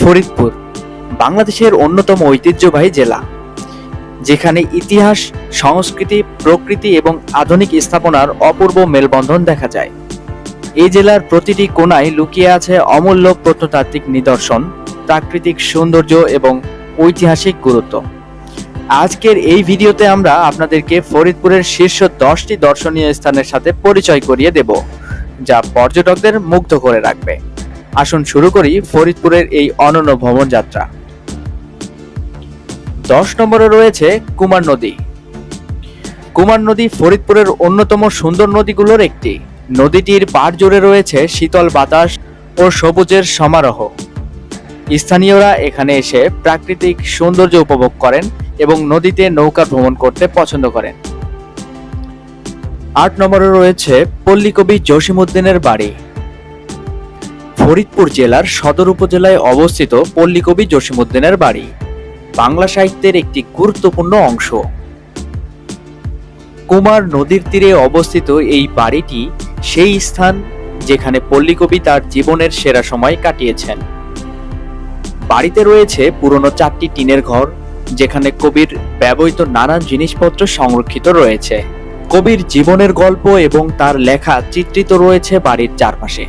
ফরিদপুর, বাংলাদেশের অন্যতম ঐতিহ্যবাহী জেলা, যেখানে ইতিহাস, সংস্কৃতি, প্রকৃতি এবং আধুনিক স্থাপনার অপূর্ব মেলবন্ধন দেখা যায়। এই জেলার প্রতিটি কোণায় লুকিয়ে আছে অমূল্য প্রত্নতাত্ত্বিক নিদর্শন, প্রাকৃতিক সৌন্দর্য এবং ঐতিহাসিক গুরুত্ব। আজকের এই ভিডিওতে আমরা আপনাদেরকে ফরিদপুরের শীর্ষ দশটি দর্শনীয় স্থানের সাথে পরিচয় করিয়ে দেব, যা পর্যটকদের মুগ্ধ করে রাখবে। আসুন শুরু করি ফরিদপুরের এই অনন্য ভ্রমণ যাত্রা। দশ নম্বরে রয়েছে কুমার নদী। কুমার নদী ফরিদপুরের অন্যতম সুন্দর নদীগুলোর একটি। নদীটির পাড় জুড়ে রয়েছে শীতল বাতাস ও সবুজের সমারোহ। স্থানীয়রা এখানে এসে প্রাকৃতিক সৌন্দর্য উপভোগ করেন এবং নদীতে নৌকা ভ্রমণ করতে পছন্দ করেন। আট নম্বরে রয়েছে পল্লীকবি জসিমউদ্দিনের বাড়ি। ফরিদপুর জেলার সদর উপজেলায় অবস্থিত পল্লীকবি জসিমউদ্দিনের বাড়ি। বাংলা সাহিত্যের একটি গুরুত্বপূর্ণ অংশ। কুমার নদীর তীরে অবস্থিত এই বাড়িটি সেই স্থান যেখানে পল্লীকবি তার জীবনের সেরা সময় কাটিয়েছেন। বাড়িতে রয়েছে পুরনো চারটি টিনের ঘর, যেখানে কবির ব্যবহৃত নানান জিনিসপত্র সংরক্ষিত রয়েছে। কবির জীবনের গল্প এবং তার লেখা চিত্রিত রয়েছে বাড়ির চারপাশে।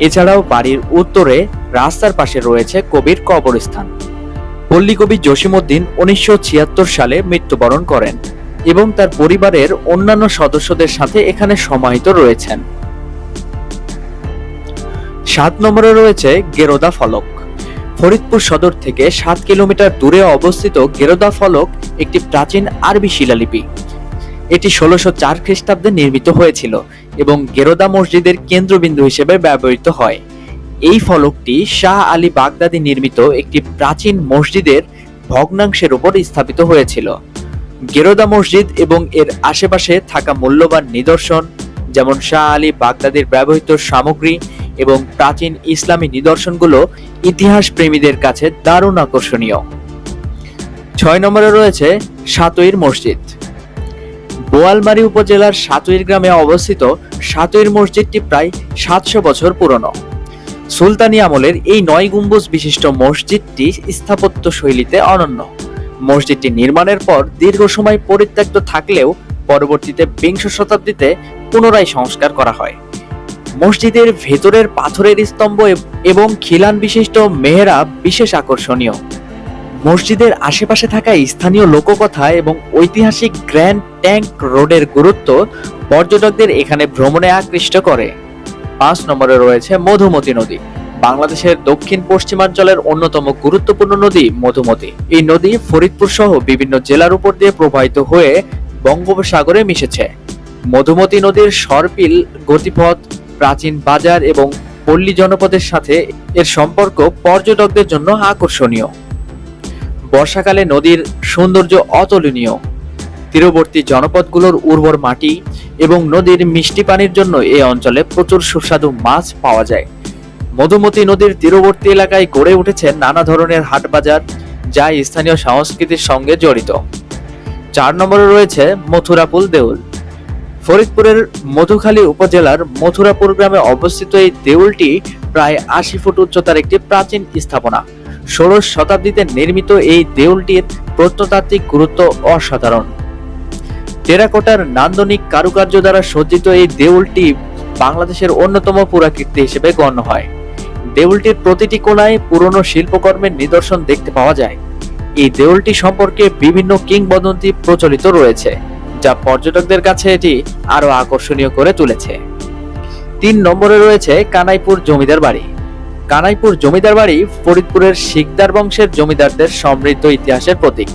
এছাড়াও বাড়ির উত্তরে রাস্তার পাশে রয়েছে কবির কবরস্থান। পল্লীকবি জসিমউদ্দিন উনিশশো সালে মৃত্যুবরণ করেন এবং তার পরিবারের অন্যান্য সদস্যদের সাথে এখানে সমাহিত রয়েছেন। সাত নম্বরে রয়েছে গেরোদা ফলক। ফরিদপুর সদর থেকে সাত কিলোমিটার দূরে অবস্থিত গেরোদা ফলক একটি প্রাচীন আরবি শিলালিপি। এটি ষোলোশো চার খ্রিস্টাব্দে নির্মিত হয়েছিল। এবং গেরোদা মসজিদের কেন্দ্রবিন্দু হিসেবে ব্যবহৃত হয়। এই ফলকটি শাহ আলী বাগদাদি নির্মিত একটি প্রাচীন মসজিদের ভগ্নাংশের উপর স্থাপিত হয়েছিল। গেরোদা মসজিদ এবং এর আশেপাশে থাকা মূল্যবান নিদর্শন, যেমন শাহ আলী বাগদাদির ব্যবহৃত সামগ্রী এবং প্রাচীন ইসলামী নিদর্শনগুলো ইতিহাস প্রেমীদের কাছে দারুণ আকর্ষণীয়। ছয় নম্বরে রয়েছে সাতইর মসজিদ। বোয়ালমারী উপজেলার সাতইর গ্রামে অবস্থিত সাতইর মসজিদটি প্রায় সাতশো বছর পুরনো। সুলতানি আমলের এই নয় গম্বুজ বিশিষ্ট মসজিদটি স্থাপত্য শৈলীতে অনন্য। মসজিদটি নির্মাণের পর দীর্ঘ সময় পরিত্যক্ত থাকলেও পরবর্তীতে বিংশ শতাব্দীতে পুনরায় সংস্কার করা হয়। মসজিদের ভেতরের পাথরের স্তম্ভ এবং খিলান বিশিষ্ট মেহেরাব বিশেষ আকর্ষণীয়। মসজিদের আশেপাশে থাকা স্থানীয় লোককথা এবং ঐতিহাসিক গ্র্যান্ড ট্যাঙ্ক রোডের গুরুত্ব পর্যটকদের এখানে ভ্রমণে আকৃষ্ট করে। পাঁচ নম্বরে রয়েছে মধুমতি নদী। বাংলাদেশের দক্ষিণ পশ্চিমাঞ্চলের অন্যতম গুরুত্বপূর্ণ নদী মধুমতি। এই নদী ফরিদপুর সহ বিভিন্ন জেলার উপর দিয়ে প্রবাহিত হয়ে বঙ্গোপসাগরে মিশেছে। মধুমতি নদীর সরপিল, গতিপথ, প্রাচীন বাজার এবং পল্লী জনপদের সাথে এর সম্পর্ক পর্যটকদের জন্য আকর্ষণীয়। বর্ষাকালে নদীর সৌন্দর্য অতুলনীয়। তীরবর্তী জনপদগুলোর উর্বর মাটি এবং নদীর মিষ্টি পানির জন্য এই অঞ্চলে প্রচুর সুস্বাদু মাছ পাওয়া যায়। মধুমতি নদীর তীরবর্তী এলাকায় গড়ে উঠেছে নানা ধরনের হাট বাজার যা স্থানীয় সংস্কৃতির সঙ্গে জড়িত। চার নম্বরে রয়েছে মথুরাপুল দেউল। ফরিদপুরের মধুখালী উপজেলার মথুরাপুর গ্রামে অবস্থিত এই দেউলটি প্রায় আশি ফুট উচ্চতার একটি প্রাচীন স্থাপনা। ষোড়শ শতাব্দীতে নির্মিত এই দেউলটির প্রত্নতাত্ত্বিক গুরুত্ব অসাধারণ। টেরাকোটার নান্দনিক কারুকার্য দ্বারা সজ্জিত এই দেউলটি বাংলাদেশের অন্যতম পুরাকীর্তি হিসেবে গণ্য হয়। দেউলটির প্রতিটি কোণায় পুরনো শিল্পকর্মের নিদর্শন দেখতে পাওয়া যায়। এই দেউলটি সম্পর্কে বিভিন্ন কিংবদন্তি প্রচলিত রয়েছে, যা পর্যটকদের কাছে এটি আরও আকর্ষণীয় করে তুলেছে। তিন নম্বরে রয়েছে কানাইপুর জমিদার বাড়ি। কানাইপুর জমিদার বাড়ি ফরিদপুরের শিকদার বংশের জমিদারদের সমৃদ্ধ ইতিহাসের প্রতীক।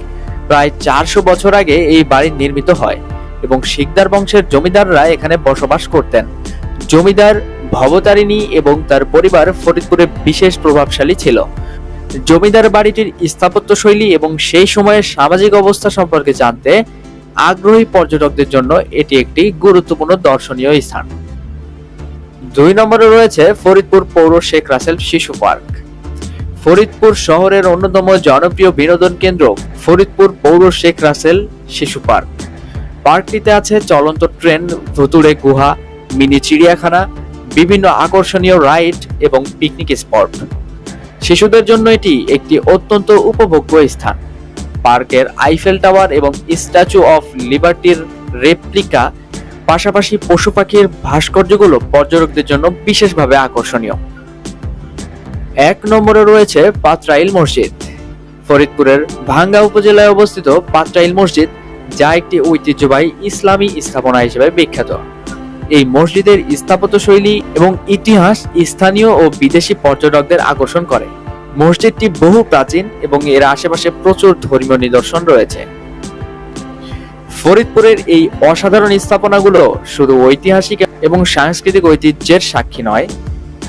প্রায় চারশো বছর আগে এই বাড়ি নির্মিত হয় এবং শিকদার বংশের জমিদাররা এখানে বসবাস করতেন। জমিদার ভবতারিণী এবং তার পরিবার ফরিদপুরে বিশেষ প্রভাবশালী ছিল। জমিদার বাড়িটির স্থাপত্য শৈলী এবং সেই সময়ের সামাজিক অবস্থা সম্পর্কে জানতে আগ্রহী পর্যটকদের জন্য এটি একটি গুরুত্বপূর্ণ দর্শনীয় স্থান। দুই নম্বরে রয়েছে ফরিদপুর পৌর শেখ রাসেল শিশু পার্ক। ফরিদপুর শহরের অন্যতম জনপ্রিয় বিনোদন কেন্দ্র ফরিদপুর পৌর শেখ রাসেল শিশু পার্ক। পার্কটিতে আছে চলন্ত ট্রেন, ভুতুড়ে গুহা, মিনি চিড়িয়াখানা, বিভিন্ন আকর্ষণীয় রাইড এবং পিকনিক স্পট। শিশুদের জন্য এটি একটি অত্যন্ত উপভোগ্য স্থান। পার্কের আইফেল টাওয়ার এবং স্ট্যাচু অফ লিবার্টির রেপ্লিকা পাশাপাশি পশু পাখির ভাস্কর্যগুলো পর্যটকদের জন্য বিশেষভাবে আকর্ষণীয়। এক নম্বরে রয়েছে পাত্রাইল মসজিদ। ফরিদপুরের ভাঙ্গা উপজেলায় অবস্থিত পাত্রাইল মসজিদ যা একটি ঐতিহ্যবাহী ইসলামী স্থাপনা হিসেবে বিখ্যাত। এই মসজিদের স্থাপত্য শৈলী এবং ইতিহাস স্থানীয় ও বিদেশি পর্যটকদের আকর্ষণ করে। মসজিদটি বহু প্রাচীন এবং এর আশেপাশে প্রচুর ধর্মীয় নিদর্শন রয়েছে। ফরিদপুরের এই অসাধারণ স্থাপনাগুলো শুধু ঐতিহাসিক এবং সাংস্কৃতিক ঐতিহ্যের সাক্ষী নয়,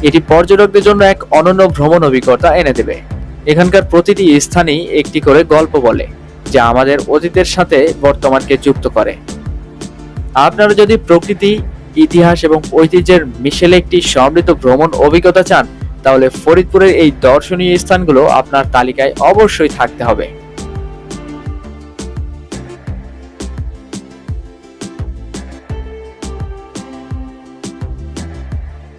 এটি পর্যটকদের জন্য এক অনন্য ভ্রমণ অভিজ্ঞতা এনে দেবে। এখানকার প্রতিটি স্থানই একটি করে গল্প বলে, যা আমাদের অতীতের সাথে বর্তমানকে যুক্ত করে। আপনারা যদি প্রকৃতি, ইতিহাস এবং ঐতিহ্যের মিশেলে একটি সমৃদ্ধ ভ্রমণ অভিজ্ঞতা চান, তাহলে ফরিদপুরের এই দর্শনীয় স্থানগুলো আপনার তালিকায় অবশ্যই থাকতে হবে।